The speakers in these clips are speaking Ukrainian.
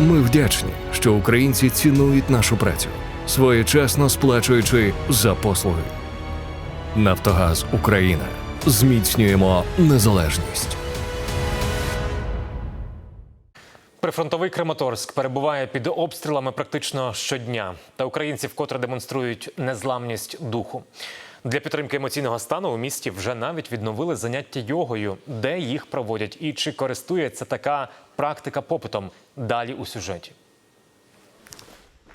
Ми вдячні, що українці цінують нашу працю, своєчасно сплачуючи за послуги. Нафтогаз Україна. Зміцнюємо незалежність. Прифронтовий Краматорськ перебуває під обстрілами практично щодня, та українці вкотре демонструють незламність духу. Для підтримки емоційного стану у місті вже навіть відновили заняття йогою, де їх проводять і чи користується така практика попитом. Далі у сюжеті.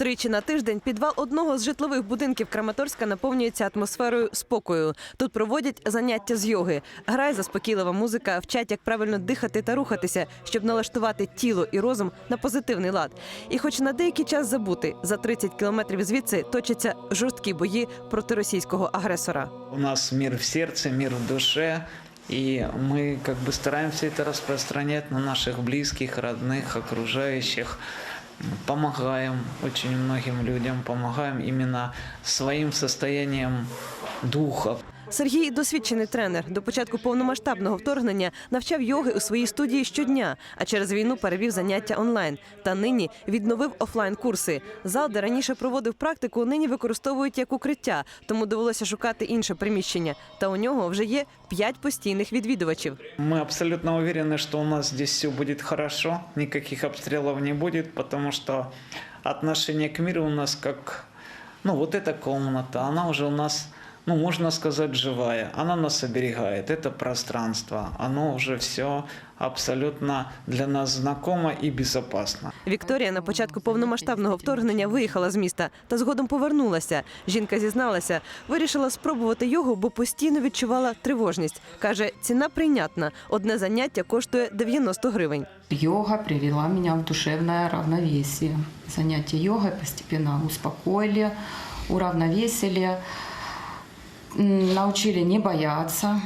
Тричі на тиждень підвал одного з житлових будинків Краматорська наповнюється атмосферою спокою. Тут проводять заняття з йоги. Грає заспокійлива музика, вчать, як правильно дихати та рухатися, щоб налаштувати тіло і розум на позитивний лад. І, хоч на деякий час забути, за 30 кілометрів звідси точаться жорсткі бої проти російського агресора. У нас мир в сердце, мир в душе, и мы как бы стараемся это распространять на наших близких, родных, окружающих. Помогаем очень многим людям, помогаем именно своим состоянием духа. Сергій досвідчений тренер. До початку повномасштабного вторгнення навчав йоги у своїй студії щодня, а через війну перевів заняття онлайн. Та нині відновив офлайн курси. Зал, де раніше проводив практику, нині використовують як укриття, тому довелося шукати інше приміщення. Та у нього вже є п'ять постійних відвідувачів. Мы абсолютно уверены, что у нас здесь все будет хорошо, никаких обстрелов не будет, потому что отношение к миру у нас как, ну вот эта комната, она уже у нас, ну можно сказать, живая, она нас оберегает, это пространство, оно уже все абсолютно для нас знакомо и безопасно. Вікторія на початку повномасштабного вторгнення виїхала з міста та згодом повернулася. Жінка зізналася, вирішила спробувати йогу, бо постійно відчувала тривожність. каже, ціна прийнятна. Одне заняття коштує 90 гривень. Йога привела меня в душевное равновесие. Занятия йогой постепенно успокоили, уравновесили, научили не бояться,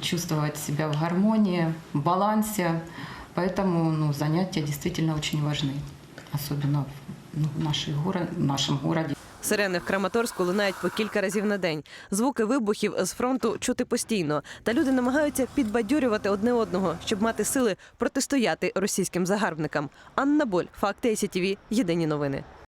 чувствовать себя в гармонии, в балансе. Поэтому ну, занятия действительно очень важны, особенно в, ну, в, нашей горо- в нашем городе. Сирени в Краматорську лунають по кілька разів на день. Звуки вибухів з фронту чути постійно. Та люди намагаються підбадьорювати одне одного, щоб мати сили протистояти російським загарбникам. Анна Боль, факти СІТВ, єдині новини.